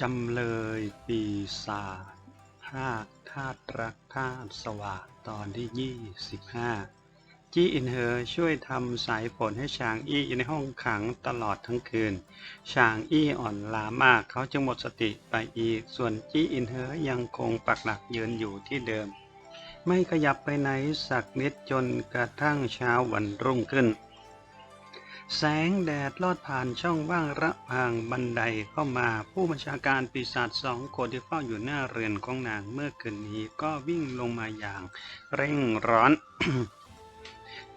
จำเลยปีศาจภาคธาตุรักธาตุสว่างตอนที่ 25 จี้อินเฮอช่วยทำสายฝนให้ชางอี้อยู่ในห้องขังตลอดทั้งคืน ชางอี้อ่อนล้ามากเขาจึงหมดสติไปอีก ส่วนจี้อินเฮอยังคงปักหลักยืนอยู่ที่เดิม ไม่ขยับไปไหนสักนิดจนกระทั่งเช้าวันรุ่งขึ้น แสงแดดลอดผ่านช่องว่างระหว่างบันไดเข้ามาผู้บัญชาการปีศาจสองคนที่เฝ้าอยู่หน้าเรือนของนางเมื่อคืนนี้ก็วิ่งลงมาอย่างเร่งร้อน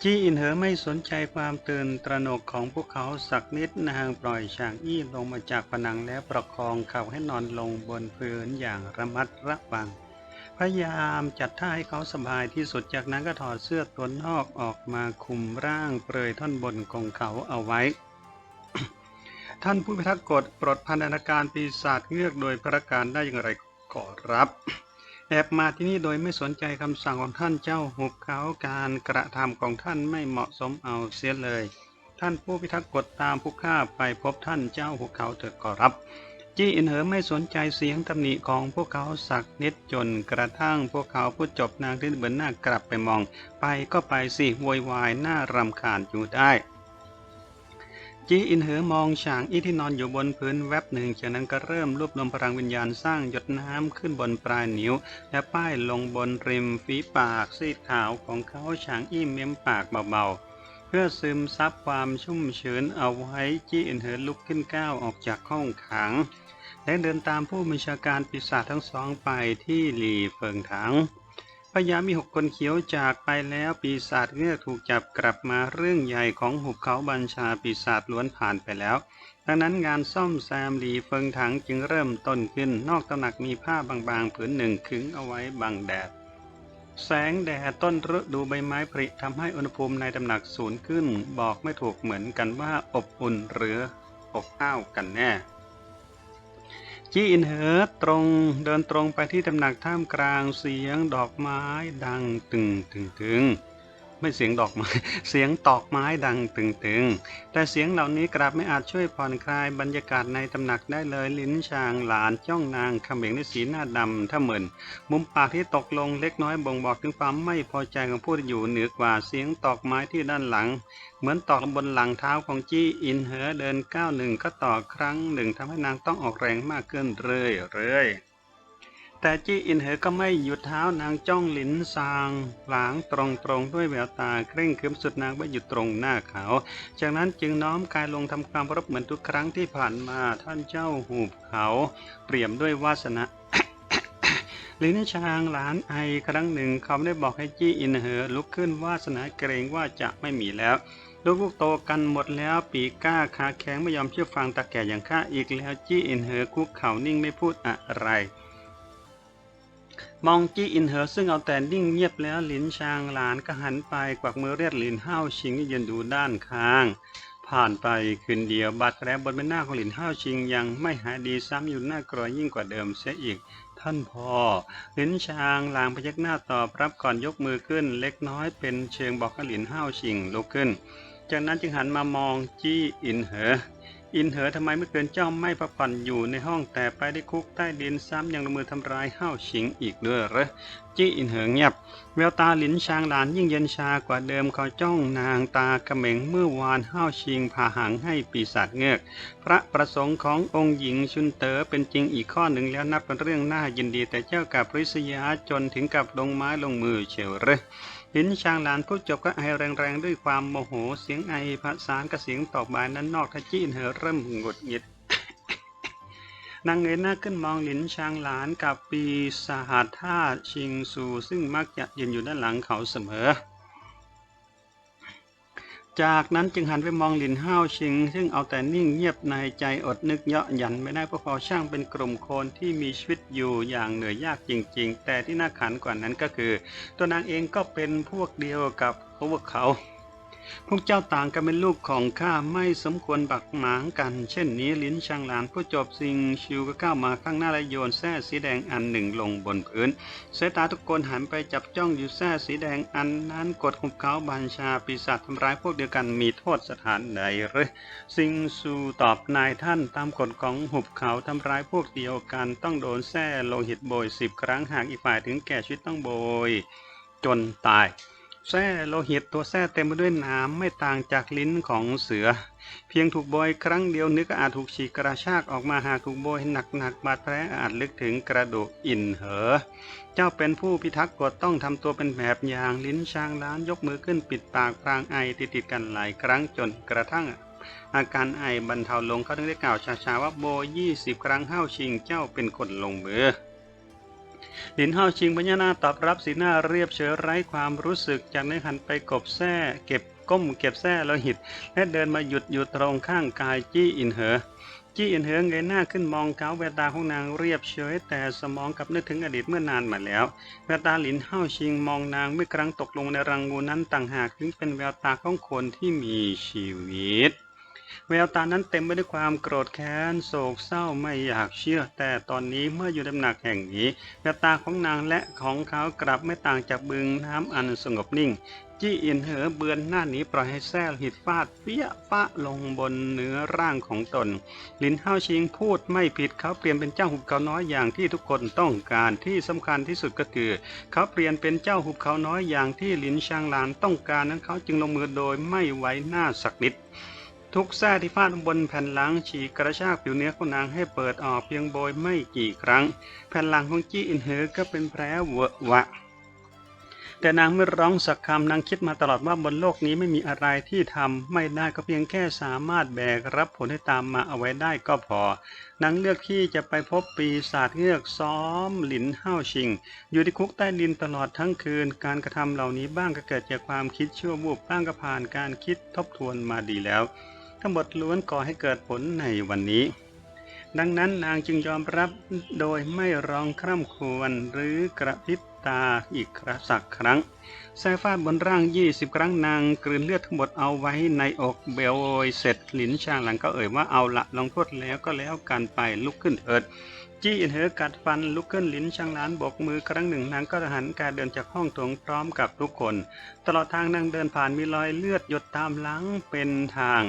จีอินเหอไม่สนใจความตื่นตระหนกของพวกเขาสักนิดนางปล่อยช่างอี้ลงมาจากผนังแล้วประคองเขาให้นอนลงบนพื้นอย่างระมัดระวัง พยายามจัดท่าให้เขาสบายที่สุดจากนั้นก็ถอดเสื้อตัวนอกออกมาคุมร่างเปลยท่อนบนของเขาเอาไว้ ท่านผู้พิทักษ์กฎปลดพันธนาการปีศาจเงือกโดยประการได้อย่างไรขอรับแอบมาที่นี่โดยไม่สนใจคำสั่งของท่านเจ้าหุบเขาการกระทำของท่านไม่เหมาะสมเอาเสียเลย ท่านผู้พิทักษ์กฎตามผู้ฆ่าไปพบท่านเจ้าหุบเขาเถิดขอรับ จี้อินเหอไม่สนใจเสียงตำหนิของพวกเขาสักนิดจนกระทั่งพวกเขาพูดจบนางที่เบือนหน้ากลับไปมอง ไปก็ไปสิโวยวายหน้ารำคาญอยู่ได้จีอินเหอมองฉางอี้ที่นอนอยู่บนพื้นแวบหนึ่งจากนั้นก็เริ่มรวบรวมพลังวิญญาณสร้างหยดน้ำขึ้นบนปลายนิ้ว และป้ายลงบนริมฝีปากซีดขาวของเขาฉางอี้เม้มปากเบาๆ เพื่อซึมซับความชุ่มชื้นเอาไว้จีอินเหอลุกขึ้นก้าวออกจากห้องขัง และเดินตามผู้บัญชาการปีศาจทั้งสองไปที่หลีเฟิงถังพญามีหกคนเขียวจากไปแล้วปีศาจเงือกถูกจับกลับมาเรื่องใหญ่ของหุบเขาบัญชาปีศาจล้วนผ่านไปแล้ว ดังนั้นงานซ่อมแซมหลีเฟิงถังจึงเริ่มต้นขึ้น นอกตำหนักมีผ้าบางๆผืนหนึ่งขึงเอาไว้บังแดด แสงแดดต้นฤดูใบไม้ผลิทำให้อุณหภูมิในตำหนักสูงขึ้น บอกไม่ถูกเหมือนกันว่าอบอุ่นหรืออบอ้าวกันแน่ จี้อินเหอตรงเดินตรงไปที่ตำหนักท่ามกลางเสียงดอกไม้ดังตึงตึงตึง ไม่เสียงดอกไม้ เสียงตอกไม้ดังตึงตึงแต่เสียงเหล่านี้กลับไม่อาจช่วยผ่อนคลายบรรยากาศในตำหนักได้เลย ลิ้นชางหลานจ้องนางเขม็งด้วยสีหน้าดำถ้าเหมือนมุมปากที่ตกลงเล็กน้อยบ่งบอกถึงความไม่พอใจของผู้ที่อยู่เหนือกว่าเสียงตอกไม้ที่ด้านหลัง เหมือนตอกบนหลังเท้าของจี้อินเหอเดินก้าวหนึ่งก็ต่อครั้งหนึ่งทำให้นางต้องออกแรงมากขึ้นเรื่อยเรื่อยๆ แต่จี้อินเหอก็ไม่หยุดเท้านางจ้องหลินซางหลางตรงตรงๆด้วยแววตาเคร่งครึมสุดนางไม่หยุดตรงหน้าเขา จากนั้นจึงน้อมกายลงทำความรพเหมือนทุกครั้งที่ผ่านมาท่านเจ้าหูบเขา เปรียมด้วยวาสนาลินชางหลานไอครั้งหนึ่งเขาได้บอกให้จี้อินเหอลุกขึ้นวาสนาเกรงว่าจะไม่มีแล้วลูกๆโตกันหมดแล้วปีก้าขาแข็งไม่ยอมเชื่อฟังตาแก่อย่างข้าอีกแล้วจี้อินเหอคุกเข่านิ่งไม่พูดอะไร มองจี้อินเหอซึ่งเอาแต่นิ่งเงียบแล้วหลินชางหลานก็หันไปกวักมือเรียกหลินห้าวชิงที่ยืนดูด้านข้าง ผ่านไปคืนเดียวบาดแผลบนใบหน้าของหลินห้าวชิงยังไม่หายดีซ้ำอยู่หน้ากรอยยิ่งกว่าเดิมเสียอีก ท่านพ่อหลินชางลางพยักหน้าตอบรับก่อนยกมือขึ้น เล็กน้อยเป็นเชิงบอกให้หลินห้าวชิงลุกขึ้น จากนั้นจึงหันมามองจี้อินเหอ อินเหอทำไมเมื่อคืนเจ้าไม่พักผ่อนอยู่ในห้องแต่ไปได้คุกใต้ดินซ้ำยังลงมือทำร้ายห้าวชิงอีกด้วยเหรอจี้อินเหอเงียบ แววตาหลินชางหลานยิ่งเย็นชากว่าเดิมเขาจ้องนางตาเขม็งเมื่อวานห้าวชิงพาหางให้ปีศาจเงือก พระประสงค์ขององค์หญิงชุนเต๋อเป็นจริงอีกข้อหนึ่งแล้วนับเป็นเรื่องน่ายินดีแต่เจ้ากับริษยาจนถึงกับลงไม้ลงมือเฉียวเหรอ ลินชางหลานพูดจบก็ไอแรงๆ ด้วยความโมโหเสียงไอผสานกับเสียงตอบบายนั้นนอกทจีนเหอเริ่มหงุดหงิดนางเงยหน้าขึ้นมองหลินชางหลานกับปีสหัสท่าชิงซูซึ่งมักจะยืนอยู่ด้านหลังเขาเสมอ จากนั้นจึงหันไปมองหลินห้าวชิง ซึ่งเอาแต่นิ่งเงียบในใจอดนึกเยาะหยันไม่ได้เพราะเขาช่างเป็นกลุ่มคนที่มีชีวิตอยู่อย่างเหนื่อยยากจริง ๆ แต่ที่น่าขันกว่านั้นก็คือ ตัวนางเองก็เป็นพวกเดียวกับพวกเขา พวกเจ้าต่างกันเป็นลูกของข้าไม่สมควรบักหมางกัน เช่นนี้ลิ้นช่างหลานผู้จบสิงชิวก็ก้าวมาข้างหน้าและโยนแส้สีแดงอันหนึ่งลงบนพื้นสายตาทุกคนหันไปจับจ้องอยู่แส้สีแดงอันนั้นกดหุบเขาบัญชาปีศาจทำร้ายพวกเดียวกันมีโทษสถานใดหรือสิงซูตอบนายท่านตามกฎของหุบเขาทำร้ายพวกเดียวกันต้องโดนแส้โลหิตโบยสิบครั้งหากอีกฝ่ายถึงแก่ชีวิตต้องโบย จนตาย แส้โลหิตตัวแส้เต็มไปด้วยน้ำไม่ต่างจากลิ้นของเสือ เพียงถูกโบยครั้งเดียวนึกอาจถูกฉีกกระชากออกมาหากถูกโบยหนักๆบาดแผลอาจลึกถึงกระดูกอินเหอ เจ้าเป็นผู้พิทักษ์กฎต้องทำตัวเป็นแบบอย่างลิ้นช้างล้านยกมือขึ้นปิดปากพรางไอติดติดๆกันหลายครั้งจนกระทั่งอาการไอบรรเทาลงเขาถึงได้กล่าวช้าๆว่าโบยี่สิบครั้งห้าวชิงเจ้าเป็นคนลงมือ หลินเฮาชิงพญานาตอบรับสีหน้าเรียบเฉยไร้ความรู้สึก จากนั้นหันไปกบแส้เก็บก้มเก็บแส้โลหิต และเดินมาหยุดอยู่ตรงข้างกายจี้อินเหอจี้อินเหอเงยหน้าขึ้นมองเขาแววตาของนางเรียบเฉยแต่สมองกลับนึกถึงอดีตเมื่อนานมาแล้วแววตาหลินเฮาชิงมองนางเมื่อครั้งตกลงในรังงูนั้นต่างหากถึงเป็นแววตาของคนที่มีชีวิต แววตานั้นเต็มไปด้วยความโกรธแค้นโศกเศร้าไม่อยากเชื่อ แต่ตอนนี้เมื่ออยู่ในตำหนักแห่งนี้แววตาของนางและของเขากลับไม่ต่างจากบึงน้ำอันสงบนิ่ง จี้อินเหอเบือนหน้านี้ปล่อยให้แซ่หิดฟาดเปี้ยปะลงบนเนื้อร่างของตน ลินเฮาชิงพูดไม่ผิดเขาเปลี่ยนเป็นเจ้าหุบเขาน้อยอย่างที่ทุกคนต้องการที่สำคัญที่สุดก็คือ เขาเปลี่ยนเป็นเจ้าหุบเขาน้อยอย่างที่ลินชางหลานต้องการนั้นเขาจึงลงมือโดยไม่ไว้หน้าสักนิด ทุกแส้ที่ฟาดบนแผ่นหลังฉีกกระชากผิวเนื้อของนางให้เปิดออกเพียงโบยไม่กี่ครั้ง แผ่นหลังของจี้อินเหอก็เป็นแผลเวอะวะ แต่นางไม่ร้องสักคำนางคิดมาตลอดว่าบนโลกนี้ไม่มีอะไรที่ทำไม่ได้ก็เพียงแค่สามารถแบกรับผลให้ตามมาเอาไว้ได้ก็พอนางเลือกที่จะไปพบปีศาจเงือกซ้อมหลินห้าวชิง อยู่ที่คุกใต้ดินตลอดทั้งคืน การกระทำเหล่านี้บ้างก็เกิดจากความคิดชั่ววูบบ้างก็ผ่านการคิดทบทวนมาดีแล้ว ทั้งหมดล้วนก่อให้เกิดผลในวันนี้ ดังนั้นนางจึงยอมรับโดยไม่ร้องคร่ำครวญหรือกระพริบตาอีกครั้งสักครั้งแส่ฟาดบนร่างยี่สิบครั้งนางกลืนเลือดทั้งหมดเอาไว้ในอกเบลโอยเสร็จหลินช่างหลังก็เอ่ยว่าเอาละลองโทษแล้วก็แล้วกันไปลุกขึ้นเถิด จี้อินเหอกัดฟันลุกขึ้นลิ้นช่างล้านบกมือครั้งหนึ่งนางก็หันกายเดินจากห้องโถงพร้อมกับทุกคน ตลอดทางนางเดินผ่านมีรอยเลือดหยดตามหลังเป็นทาง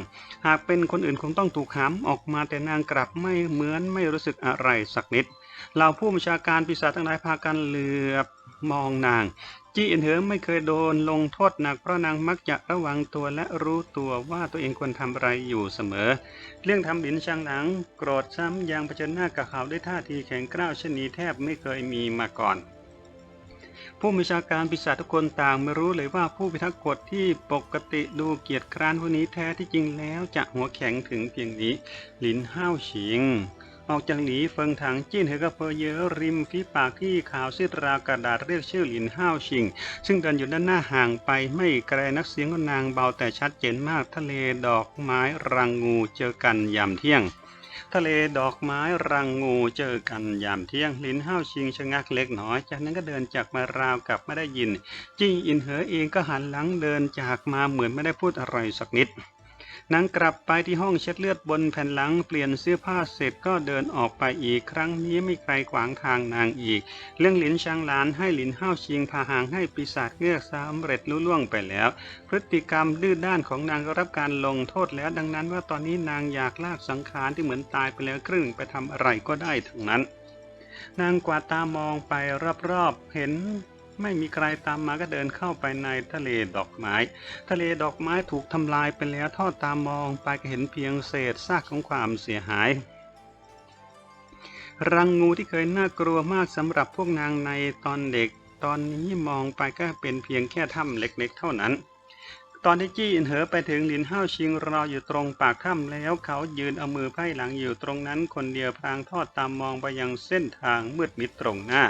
หากเป็นคนอื่นคงต้องถูกหามออกมาแต่นางกลับไม่เหมือนไม่รู้สึกอะไรสักนิดเหล่าผู้บัญชาการปีศาจทั้งหลายพากันเหลือบมองนาง จี้อินเหอไม่เคยโดนลงโทษหนักเพราะนางมักจะระวังตัวและรู้ตัวว่าตัวเองควรทำอะไรอยู่เสมอ เรื่องทำหลินช่างหลัง โกรธซ้ำยังเผชิญหน้ากับเขาด้วยท่าทีแข็งกร้าวเช่นนี้แทบไม่เคยมีมาก่อน ผู้บัญชาการปีศาจทุกคนต่างไม่รู้เลยว่าผู้พิทักษ์กฎที่ปกติดูเกียรติคร้านผู้นี้แท้ที่จริงแล้วจะหัวแข็งถึงเพียงนี้หลินห้าวฉิง ออกจากหลีเฟิงถังจิ้นเหอกระเพอเยอะริมฝีปากที่ขาวซีดรากระดาษเรียกชื่อหลินห้าวชิง ซึ่งเดินอยู่ด้านหน้าห่างไปไม่ไกลนักเสียงของนางเบาแต่ชัดเจนมากทะเลดอกไม้รังงูเจอกันยามเที่ยงทะเลดอกไม้รังงูเจอกันยามเที่ยงลินห้าวชิงชะงักเล็กน้อย จากนั้นก็เดินจากมาราวกับไม่ได้ยิน จี้อินเหอเองก็หันหลังเดินจากมาเหมือนไม่ได้พูดอะไรสักนิด นางกลับไปที่ห้องเช็ดเลือดบนแผ่นหลังเปลี่ยนเสื้อผ้าเสร็จก็เดินออกไปอีกครั้งนี้ไม่ใครขวางทางนางอีก เรื่องหลินชางหลานให้หลินห้าวชิงพาหางให้ปีศาจเงือกสำเร็จลุล่วงไปแล้ว พฤติกรรมดื้อด้านของนางก็รับการลงโทษแล้ว ดังนั้นว่าตอนนี้นางอยากลากสังขารที่เหมือนตายไปแล้วครึ่งไปทำอะไรก็ได้ทั้งนั้น นางกวาดตามองไปรอบๆเห็น ไม่มีใครตามมาก็เดินเข้าไปในทะเลดอกไม้ ทะเลดอกไม้ถูกทำลายไปแล้วทอดตามมองไปก็เห็นเพียงเศษซากของความเสียหาย รังงูที่เคยน่ากลัวมากสำหรับพวกนางในตอนเด็ก ตอนนี้มองไปก็เป็นเพียงแค่ถ้ำเล็กๆเท่านั้น ตอนที่จี้อินเหอไปถึงหลินห้าวชิงรออยู่ตรงปากถ้ำแล้วเขายืนเอามือไพ่หลังอยู่ตรงนั้นคนเดียวพลางทอดตามมองไปยังเส้นทางมืดมิดตรงหน้า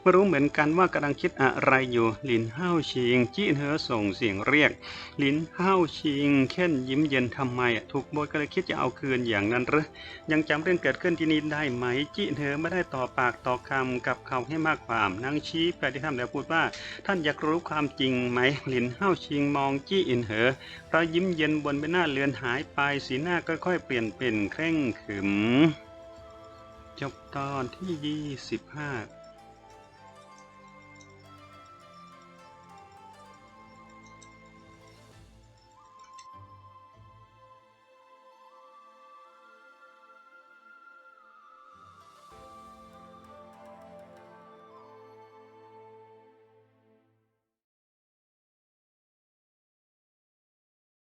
ไม่รู้เหมือนกันว่ากำลังคิดอะไรอยู่หลินห้าวชิง จี้อินเหอส่งเสียงเรียก หลินห้าวชิงเค้นยิ้มเย็นทำไมถูกโบยก็เลยคิดจะเอาคืนอย่างนั้นหรือยังจำเรื่องเกิดขึ้นที่นี่ได้ไหม จี้อินเหอไม่ได้ต่อปากต่อคำกับเขาให้มากความนางชี้ไปที่ถ้ำแล้วพูดว่า ท่านอยากรู้ความจริงไหมหลินห้าวชิงมองจี้อินนเหอรอยยิ้มเย็นบนใบหน้าเลือนหายไปสีหน้าค่อยๆเปลี่ยนเป็นเคร่งขรึม จบตอนที่ยี่สิบห้า